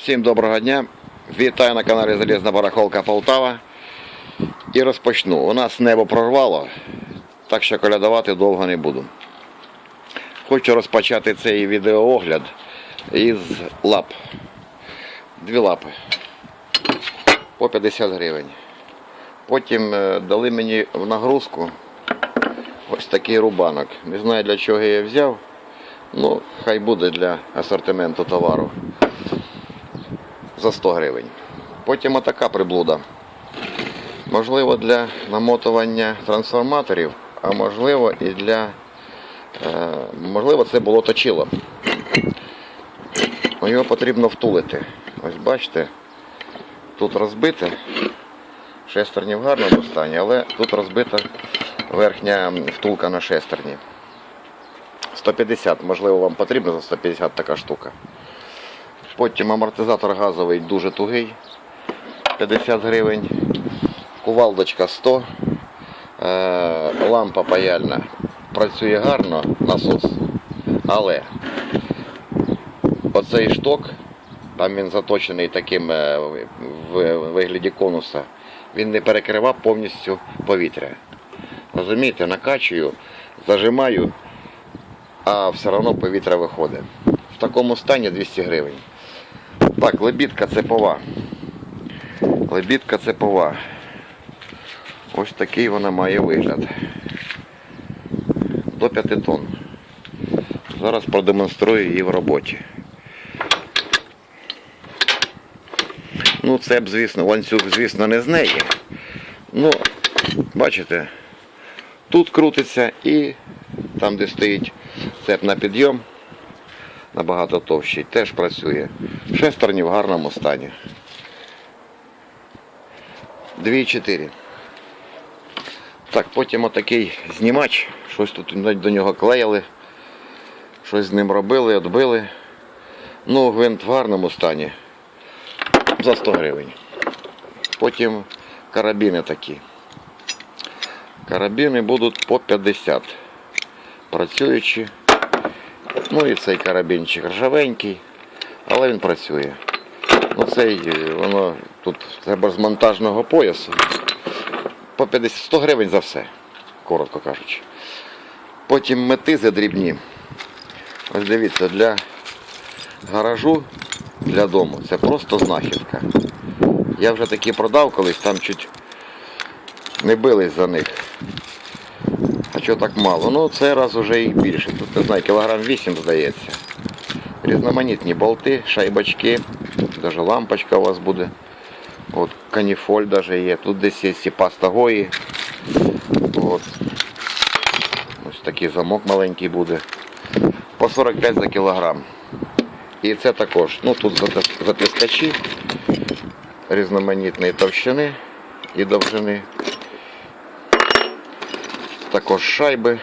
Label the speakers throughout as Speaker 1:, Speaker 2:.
Speaker 1: Всім доброго дня. Вітаю на каналі Залізна Барахолка Полтава. І розпочну. У нас небо прорвало, так що колядувати довго не буду. Хочу розпочати цей відеоогляд із лап. Дві лапи. По 50 гривень. Потім е, дали мені в нагрузку ось такий рубанок. Не знаю для чого я взяв. Ну, хай буде для асортименту товару за 100 гривень. Потім отака приблуда. Можливо, для намотування трансформаторів, а можливо і для. Е, можливо, це було точило. Ну, Його потрібно втулити. Ось бачите, тут розбите. Шестерні в гарному стані, але тут розбита верхня втулка на шестерні. 150, можливо, вам потрібно за 150 така штука. Потім амортизатор газовий дуже тугий, 50 гривень. Кувалдочка 100. Е, лампа паяльна працює гарно, насос. Але оцей шток, там він заточений таким е, в вигляді конуса, він не перекривав повністю повітря. Розумієте, накачую, зажимаю, а все одно повітря виходить. В такому стані 200 гривень. Так, лебідка цепова. Лебідка цепова. Ось такий вона має вигляд. До 5 тонн. Зараз продемонструю її в роботі. Ну, цеп, звісно, ланцюг, звісно, не з неї. Ну, бачите, тут крутиться і там, де стоїть цеп на підйом, набагато товщий, теж працює. Шестерні в гарному стані. 2,4. Так, потім отакий знімач. Щось тут до нього клеїли. Щось з ним робили, відбили. Ну, гвинт в гарному стані. За 100 гривень. Потім карабіни такі. Карабіни будуть по 50. Працюючі. Ну і цей карабінчик ржавенький, але він працює. Ну цей, е, воно тут треба з монтажного поясу. По 50 100 гривень за все, коротко кажучи. Потім метизи дрібні. Ось дивіться, для гаражу, для дому це просто знахідка. Я вже такі продав колись, там чуть не бились за них. Чого так мало? Ну цей раз вже їх більше. Тут не знаю, кілограм 8 здається. Різноманітні болти, шайбачки, навіть лампочка у вас буде. От, каніфоль даже є. Тут десь є і паста гої. От. Ось такий замок маленький буде. По 45 за кілограм. І це також. Ну тут затискачі різноманітної товщини і довжини. Також шайби.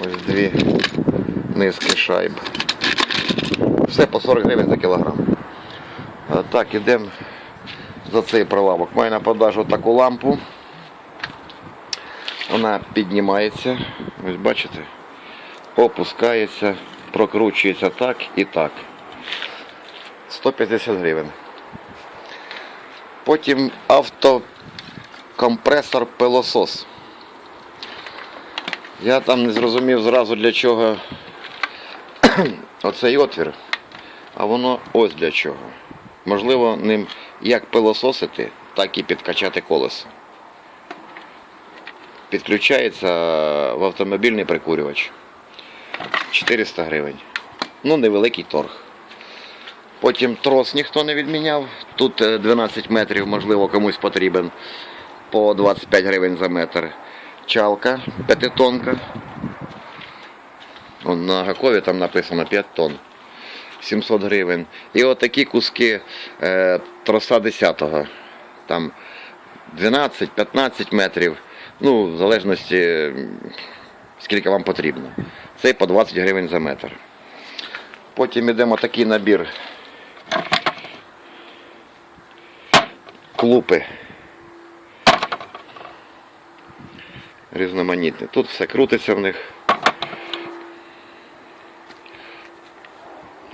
Speaker 1: Ось дві низки шайб. Все по 40 гривень за кілограм. Так, ідемо за цей прилавок. Маю на продажу таку лампу. Вона піднімається, ось бачите, опускається, прокручується так і так. 150 гривень. Потім автокомпресор пилосос. Я там не зрозумів зразу для чого оцей отвір, а воно ось для чого. Можливо, ним як пилососити, так і підкачати колесо. Підключається в автомобільний прикурювач. 400 гривень. Ну, невеликий торг. Потім трос ніхто не відміняв. Тут е, 12 метрів, можливо, комусь потрібен по 25 гривень за метр. Чалка п'ятитонка. На Гакові там написано 5 тонн. 700 гривень. І отакі куски е, троса 10-го. Там 12-15 метрів. Ну, в залежності, скільки вам потрібно. Це по 20 гривень за метр. Потім йдемо такий набір. Клупи. Різноманітні. Тут все крутиться в них.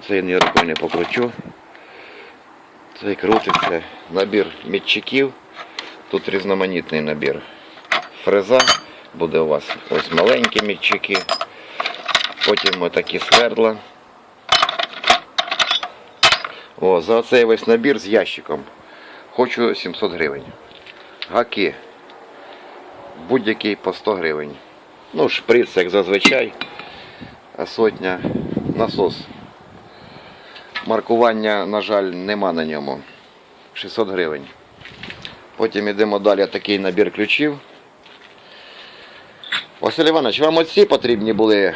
Speaker 1: Це я ні рукою не покручу. Цей крутиться. Набір мітчиків. Тут різноманітний набір. Фреза буде у вас ось маленькі мітчики. Потім отакі свердла. О, за оцей весь набір з ящиком. Хочу 700 гривень. Гаки. Будь-який по 100 гривень. Ну, шприц, як зазвичай. Сотня насос. Маркування, на жаль, нема на ньому. 600 гривень. Потім йдемо далі такий набір ключів. Василь Іванович, вам оці потрібні були е,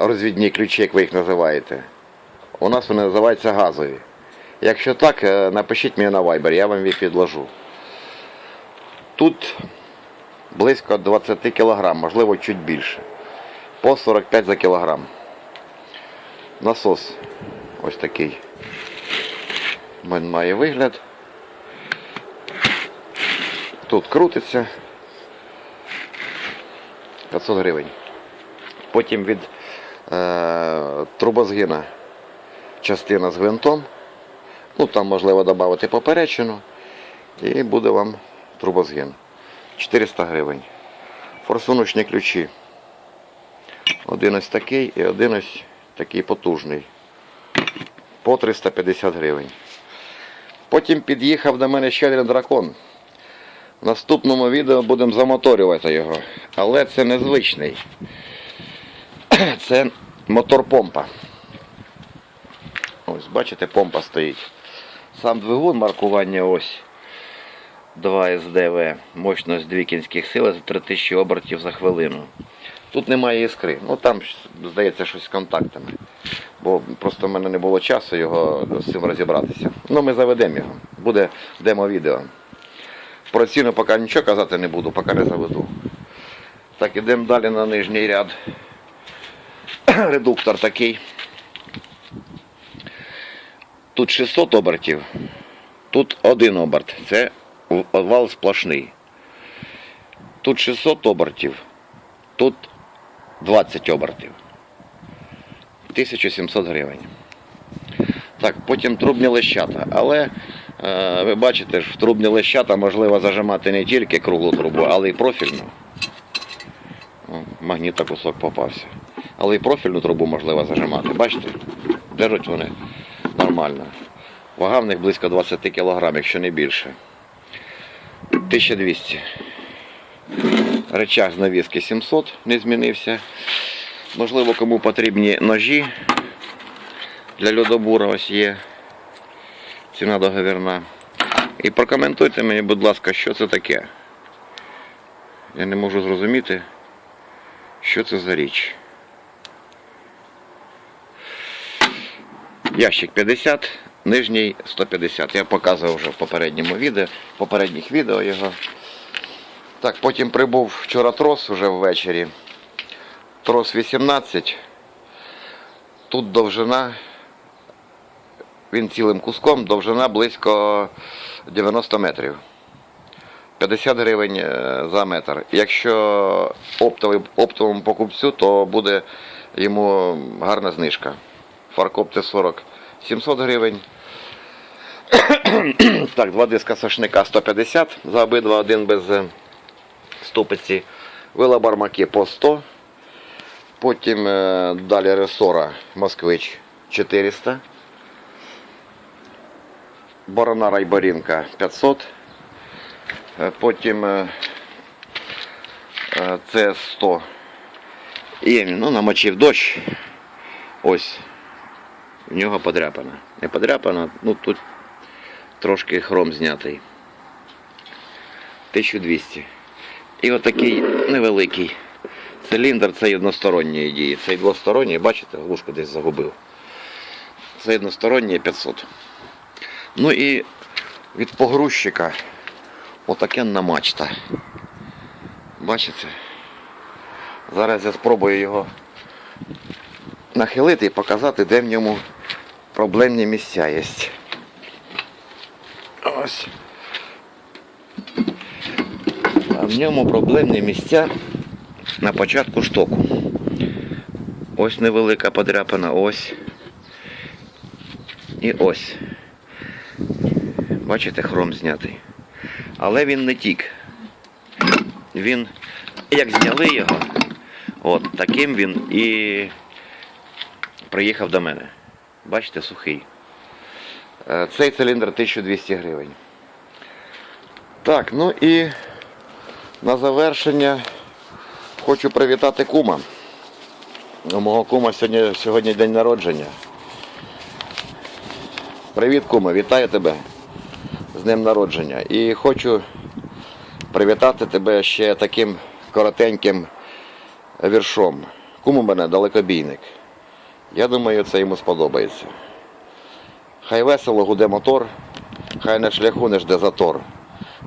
Speaker 1: розвідні ключі, як ви їх називаєте? У нас вони називаються газові. Якщо так, е, напишіть мені на Viber, я вам їх підложу. Тут близько 20 кг, можливо, чуть більше. По 45 за кілограм. Насос ось такий. Він має вигляд. Тут крутиться. 500 гривень. Потім від е, трубозгина частина з гвинтом. Ну, там можливо додати поперечину. І буде вам трубозгин. 400 гривень. Форсуночні ключі. Один ось такий і один ось такий потужний. По 350 гривень. Потім під'їхав до мене ще один дракон. В наступному відео будемо замоторювати його. Але це незвичний. Це мотор помпа. Ось, бачите, помпа стоїть. Сам двигун маркування ось 2 СДВ, мощність 2 кінських сили за 3000 обертів за хвилину. Тут немає іскри. Ну там здається щось з контактами. Бо просто в мене не було часу його з цим розібратися. Ну ми заведемо його. Буде демо-відео. Про ціну поки нічого казати не буду, поки не заведу. Так, ідемо далі на нижній ряд. Редуктор такий. Тут 600 обертів, тут один оберт. Це вал сплошний. Тут 600 обертів, тут 20 обертів. 1700 гривень. Так, потім трубні лещата. Але е, ви бачите, в трубні лещата можливо зажимати не тільки круглу трубу, але й профільну. О, магнітокусок попався. Але й профільну трубу можливо зажимати. Бачите? Держать вони нормально. Вага в них близько 20 кг, якщо не більше. 1200. Речах з навіски 700 не змінився. Можливо, кому потрібні ножі для льодобура ось є. Ціна договірна. І прокоментуйте мені, будь ласка, що це таке. Я не можу зрозуміти, що це за річ. Ящик 50, нижній 150. Я показував вже в попередньому відео, в попередніх відео його. Так, потім прибув вчора трос вже ввечері. Трос 18. Тут довжина, він цілим куском, довжина близько 90 метрів. 50 гривень е, за метр. Якщо оптовому покупцю, то буде йому гарна знижка. Фаркоп Т40 700 гривень. Так, два диска сошника 150 за обидва, один без е, ступиці. Вила бармаки по 100. Потім е, далі ресора Москвич 400. Борона Райборінка 500. Е, Потім це 100. І ну, намочив дощ. Ось. В нього подряпана. Не подряпана, ну тут трошки хром знятий. 1200. І отакий невеликий циліндр, це односторонньої дії. Цей двосторонній, бачите, глушку десь загубив. Це односторонній 500. Ну і від погрузчика отакенна мачта. Бачите? Зараз я спробую його нахилити і показати, де в ньому проблемні місця є. Ось. А в ньому проблемні місця на початку штоку. Ось невелика подряпина, ось. І ось. Бачите, хром знятий. Але він не тік. Він, як зняли його, от таким він і приїхав до мене. Бачите, сухий. Е, Цей циліндр 1200 гривень. Так, ну і на завершення хочу привітати кума. У мого кума сьогодні, сьогодні день народження. Привіт, кума, вітаю тебе з днем народження. І хочу привітати тебе ще таким коротеньким віршом. Кум у мене далекобійник. Я думаю, це йому сподобається. Хай весело гуде мотор, хай на шляху не жде затор,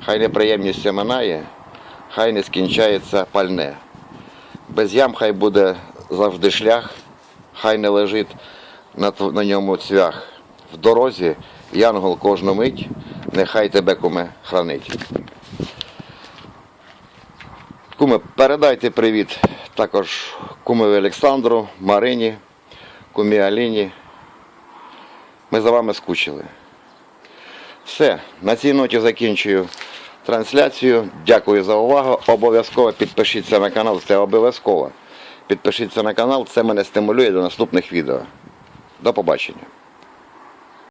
Speaker 1: хай неприємність минає, хай не скінчається пальне. Без ям хай буде завжди шлях, хай не лежить на, на ньому цвях. В дорозі янгол кожну мить, нехай тебе куме хранить. Куме, передайте привіт також кумові Олександру, Марині, кумі Аліні. Ми за вами скучили. Все, на цій ноті закінчую трансляцію. Дякую за увагу. Обов'язково підпишіться на канал, це обов'язково. Підпишіться на канал, це мене стимулює до наступних відео. До побачення.